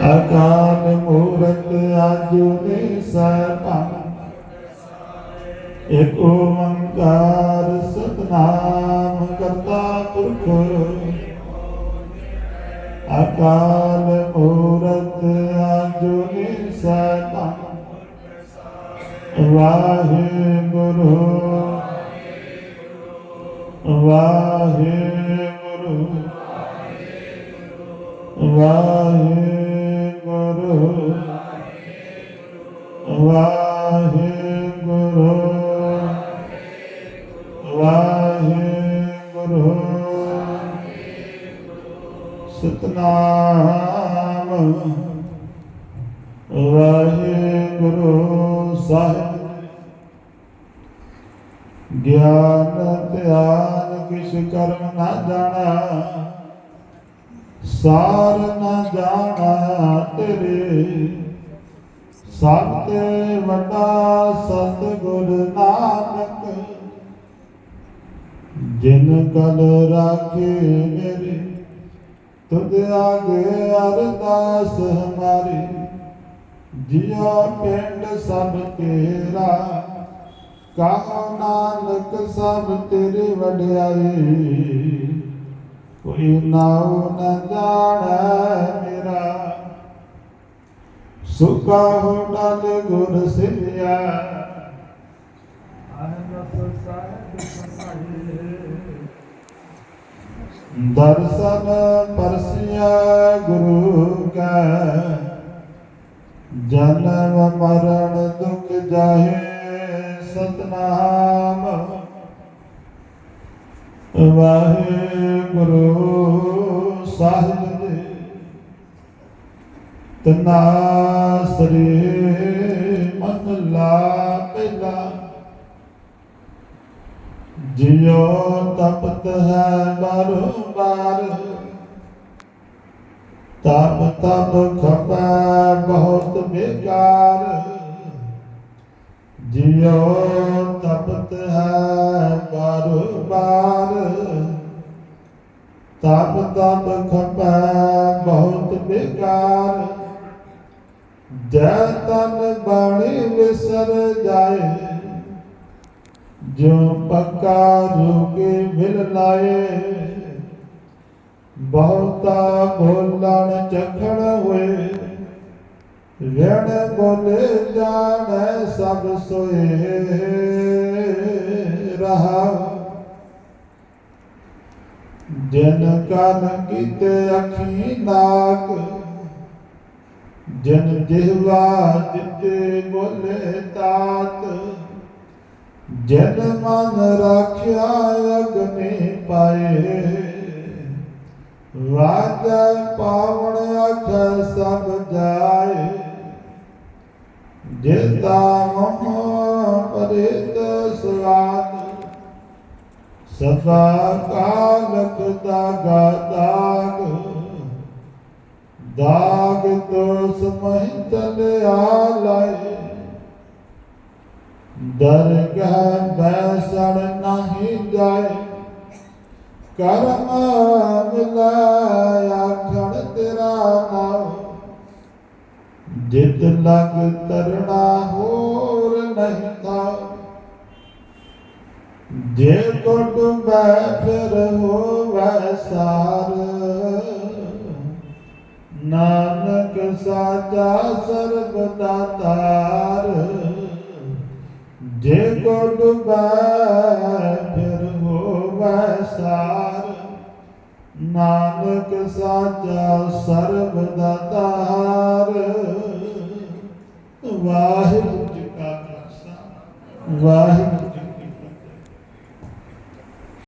ਅਕਾਲ ਮੂਰਤ ਆਜੁਨੀ ਸਰਪੰਗ ਇਕ ਓੰਕਾਰ ਸਤਨਾਮ ਕਰਤਾ ਪੁਰਖ। ਅਕਾਲ ਮੂਰਤ ਆਜੁਨੀ ਸਰਪੰਗ ਵਾਹਿਗੁਰੂ। ਵਾਹਿਗੁਰੂ। ਵਾਹਿਗੁਰੂ। ਵਾਹਿਗੁਰੂ। ਵਾਹਿਗੁਰੂ। ਸਤਨਾਮ। ਵਾਹਿਗੁਰੂ ਸਾਹਿਬ। ਗਿਆਨ ਧਿਆਨ ਕਿਛ ਕਰਮ ਨਾ ਜਾਣਾ, ਸਾਰ ਨਾ ਜਾਣਾ ਤੇਰੇ। ਸਭ ਤੇ ਵੱਡਾ ਸਤਿਗੁਰ ਨਾਨਕ, ਜਿਨ ਕਲ ਰਾਖੇ ਮੇਰੇ, ਤੁਧ ਆਗੇ ਅਰਦਾਸ ਹਮਾਰੀ, ਜਿਉ ਪਿੰਡ ਸਭ ਤੇਰਾ ਕਹੋ ਨਾਨਕ ਸਭ ਤੇਰੇ ਵਡਿਆਈ ਕੋਈ ਨਾਉ ਨ ਜਾਣੈ ਮੇਰਾ। ਸੁਖਾ ਹੋ ਡਲ ਗੁਰ ਸਿਲਿਆ ਦਰਸ਼ਨ ਪਰਸਿਆ ਗੁਰੂ ਕਾ ਜਨਮ ਮਰਨ ਦੁਖ ਜਾਹੇ ਸਤਨਾਮ। ਵਾਹਿਗੁਰੂ ਸਾਹਿਬ ਤਨਾਸਰੇ ਮਹਲਾ ਪਹਿਲਾ। ਜਿਉ ਤਪਤ ਹੈ ਬਾਰੰਬਾਰ ਤਪ ਤਪ ਖਪੈ ਬਹੁਤ ਬੇਕਾਰ। ਜਿਉ ਤਪਤ ਹੈ ਬਾਰੰਬਾਰ ਤਪ ਤਪ ਖਪੈ ਬਹੁਤ ਬੇਕਾਰ। ਜੈ ਤਨ ਬਾਣੀ ਵਿਸਰ ਜਾਏ ਜੋ ਪੱਕਾ ਰੋਗੇ ਮਿਲ ਲਾਏ ਬਹੁਤਾ ਬੋਲਣ ਚਖਣ ਹੋਏ ਰਣ ਬੋਲੇ ਜਾਣੈ ਸਭ ਸੋਏ। ਰਹਾ, ਜਨ ਕਨ ਕੀਤੇ ਅਖੀ ਨਾਕ ਜਨ ਜਿਹਵਾ ਜਿਤੇ ਬੋਲੇ ਤਾਤ। ਜਨ ਮਨ ਰਾਖਿਆ ਅਗਨੇ ਪਾਏ। ਵਾਜ ਪਾਵਣ ਅਖ ਸਭ ਜਾਏ। ਜੇਤਾ ਮਮ ਪਰਿਤ ਸਵਾਦ, ਸਦਾ ਕਾਲਕ ਦਾਗਾ ਦਾਗ। ਦਾਗ ਤੋ ਸਮਹਿ ਚਲਿਆ ਲਾਏ। ਦਰਗਹ ਬੈਸਣ ਨਹੀਂ ਜਾਏ। ਕਰਮ ਮਿਲਾਇਆ ਖੜ ਤੇਰਾ ਨਾਮ। ਜਿਤ ਲਗ ਤਰਣਾ ਹੋਰ ਨਹੀਂ ਥਾ ਜੇ ਕੋ ਡੁਬੈ ਨਾਨਕ ਸਾਚਾ ਸਰਬ ਦਾਤਾਰ ਜੇ ਕੋ ਡੁਬੈ ਫਿਰ ਹੋਵੈ ਸਾਰ, ਨਾਨਕ ਸਾਚਾ ਸਰਬ ਦਾਤਾਰ ਵਾਹਿਗੁਰੂ ਜੀ ਕਾ ਖਾਲਸਾ। ਵਾਹਿਗੁਰੂ